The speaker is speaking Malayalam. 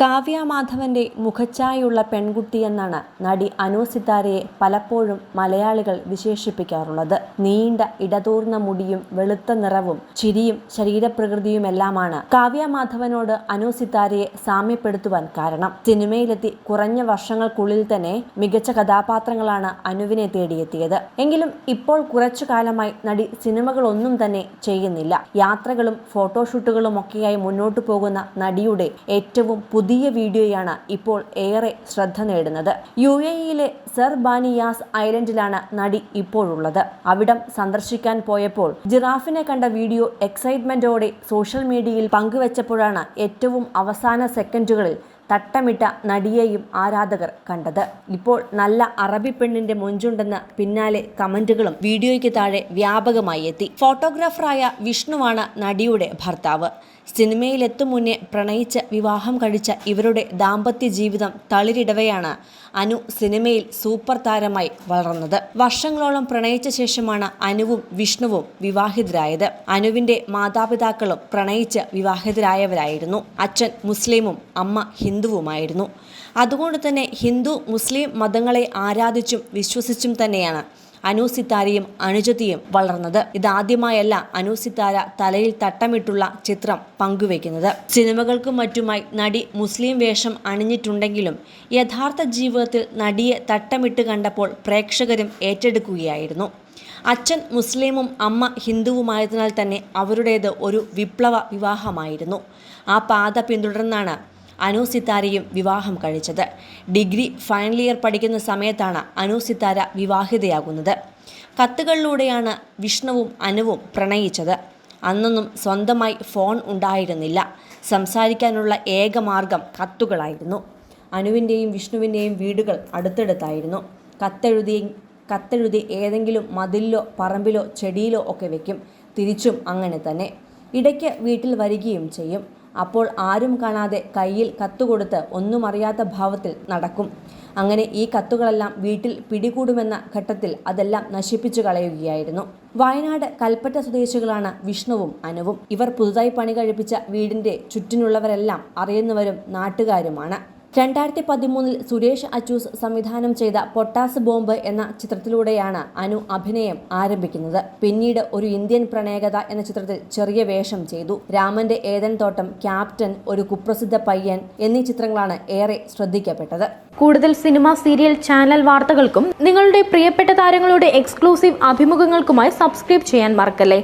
കാവ്യ മാധവന്റെ മുഖച്ഛായുള്ള പെൺകുട്ടി എന്നാണ് നടി അനു സിത്താരയെ പലപ്പോഴും മലയാളികൾ വിശേഷിപ്പിക്കാറുള്ളത്. നീണ്ട ഇടതൂർന്ന മുടിയും വെളുത്ത നിറവും ചിരിയും ശരീരപ്രകൃതിയുമെല്ലാമാണ് കാവ്യ മാധവനോട് അനു സിത്താരയെ സാമ്യപ്പെടുത്തുവാൻ കാരണം. സിനിമയിലെത്തി കുറഞ്ഞ വർഷങ്ങൾക്കുള്ളിൽ തന്നെ മികച്ച കഥാപാത്രങ്ങളാണ് അനുവിനെ തേടിയെത്തിയത്. എങ്കിലും ഇപ്പോൾ കുറച്ചു കാലമായി നടി സിനിമകളൊന്നും തന്നെ ചെയ്യുന്നില്ല. യാത്രകളും ഫോട്ടോഷൂട്ടുകളും ഒക്കെയായി മുന്നോട്ടു പോകുന്ന നടിയുടെ ഏറ്റവും പുതിയ വീഡിയോയാണ് ഇപ്പോൾ ഏറെ ശ്രദ്ധ നേടുന്നത്. യു എ ഇയിലെ സർ ബാനിയാസ് ഐലൻഡിലാണ് നടി ഇപ്പോഴുള്ളത്. അവിടം സന്ദർശിക്കാൻ പോയപ്പോൾ ജിറാഫിനെ കണ്ട വീഡിയോ എക്സൈറ്റ്മെന്റോടെ സോഷ്യൽ മീഡിയയിൽ പങ്കുവച്ചപ്പോഴാണ് ഏറ്റവും അവസാന സെക്കൻഡുകളിൽ തട്ടമിട്ട നടിയെയും ആരാധകർ കണ്ടത്. ഇപ്പോൾ നല്ല അറബി പെണ്ണിന്റെ മൊഞ്ചുണ്ടെന്ന് പിന്നാലെ കമന്റുകളും വീഡിയോയ്ക്ക് താഴെ വ്യാപകമായി എത്തി. ഫോട്ടോഗ്രാഫറായ വിഷ്ണുവാണ് നടിയുടെ ഭർത്താവ്. സിനിമയിലെത്തും മുന്നേ പ്രണയിച്ച് വിവാഹം കഴിച്ച ഇവരുടെ ദാമ്പത്യ ജീവിതം തളിരിടവെയാണ് അനു സിനിമയിൽ സൂപ്പർ താരമായി വളർന്നത്. വർഷങ്ങളോളം പ്രണയിച്ച ശേഷമാണ് അനുവും വിഷ്ണുവും വിവാഹിതരായത്. അനുവിന്റെ മാതാപിതാക്കളും പ്രണയിച്ച് വിവാഹിതരായവരായിരുന്നു. അച്ഛൻ മുസ്ലിമും അമ്മ ഹിന്ദുവുമായിരുന്നു. അതുകൊണ്ട് തന്നെ ഹിന്ദു മുസ്ലിം മതങ്ങളെ ആരാധിച്ചും വിശ്വസിച്ചും തന്നെയാണ് അനു സിത്താരയും അനുജതിയും വളർന്നത്. ഇതാദ്യമായല്ല അനുസിത്താര തലയിൽ തട്ടമിട്ടുള്ള ചിത്രം പങ്കുവെക്കുന്നത് സിനിമകൾക്കും മറ്റുമായി നടി മുസ്ലിം വേഷം അണിഞ്ഞിട്ടുണ്ടെങ്കിലും യഥാർത്ഥ ജീവിതത്തിൽ നടിയെ തട്ടമിട്ട് കണ്ടപ്പോൾ പ്രേക്ഷകരും ഏറ്റെടുക്കുകയായിരുന്നു. അച്ഛൻ മുസ്ലിമും അമ്മ ഹിന്ദുവുമായതിനാൽ തന്നെ അവരുടേത് ഒരു വിപ്ലവ വിവാഹമായിരുന്നു. ആ പാത പിന്തുടർന്നാണ് അനു സിത്താരയും വിവാഹം കഴിച്ചത്. ഡിഗ്രി ഫൈനൽ ഇയർ പഠിക്കുന്ന സമയത്താണ് അനു സിത്താര വിവാഹിതയാകുന്നത്. കത്തുകളിലൂടെയാണ് വിഷ്ണുവും അനുവും പ്രണയിച്ചത്. അന്നൊന്നും സ്വന്തമായി ഫോൺ ഉണ്ടായിരുന്നില്ല. സംസാരിക്കാനുള്ള ഏക മാർഗം കത്തുകളായിരുന്നു. അനുവിന്റെയും വിഷ്ണുവിന്റെയും വീടുകൾ അടുത്തടുത്തായിരുന്നു. കത്തെഴുതി കത്തെഴുതി ഏതെങ്കിലും മതിലിലോ പറമ്പിലോ ചെടിയിലോ ഒക്കെ വെക്കും. തിരിച്ചും അങ്ങനെ തന്നെ. ഇടയ്ക്ക് വീട്ടിൽ വരികയും ചെയ്യും. അപ്പോൾ ആരും കാണാതെ കയ്യിൽ കത്തുകൊടുത്ത് ഒന്നും അറിയാത്ത ഭാവത്തിൽ നടക്കും. അങ്ങനെ ഈ കത്തുകളെല്ലാം വീട്ടിൽ പിടികൂടുമെന്ന ഘട്ടത്തിൽ അതെല്ലാം നശിപ്പിച്ചു കളയുകയായിരുന്നു. വയനാട് കൽപ്പറ്റ സ്വദേശികളാണ് വിഷ്ണുവും അനുവും. ഇവർ പുതുതായി പണി കഴിപ്പിച്ച വീടിന്റെ ചുറ്റിനുള്ളവരെല്ലാം അറിയുന്നവരും നാട്ടുകാരുമാണ്. രണ്ടായിരത്തി പതിമൂന്നിൽ സുരേഷ് അച്ചൂസ് സംവിധാനം ചെയ്ത പൊട്ടാസ് ബോംബ് എന്ന ചിത്രത്തിലൂടെയാണ് അനു അഭിനയം ആരംഭിക്കുന്നത്. പിന്നീട് ഒരു ഇന്ത്യൻ പ്രണയകഥ എന്ന ചിത്രത്തിൽ ചെറിയ വേഷം ചെയ്തു. രാമന്റെ ഏതൻ തോട്ടം ക്യാപ്റ്റൻ ഒരു കുപ്രസിദ്ധ പയ്യൻ എന്നീ ചിത്രങ്ങളാണ് ഏറെ ശ്രദ്ധിക്കപ്പെട്ടത്. കൂടുതൽ സിനിമ സീരിയൽ ചാനൽ വാർത്തകൾക്കും നിങ്ങളുടെ പ്രിയപ്പെട്ട താരങ്ങളുടെ എക്സ്ക്ലൂസീവ് അഭിമുഖങ്ങൾക്കുമായി സബ്സ്ക്രൈബ് ചെയ്യാൻ മറക്കല്ലേ?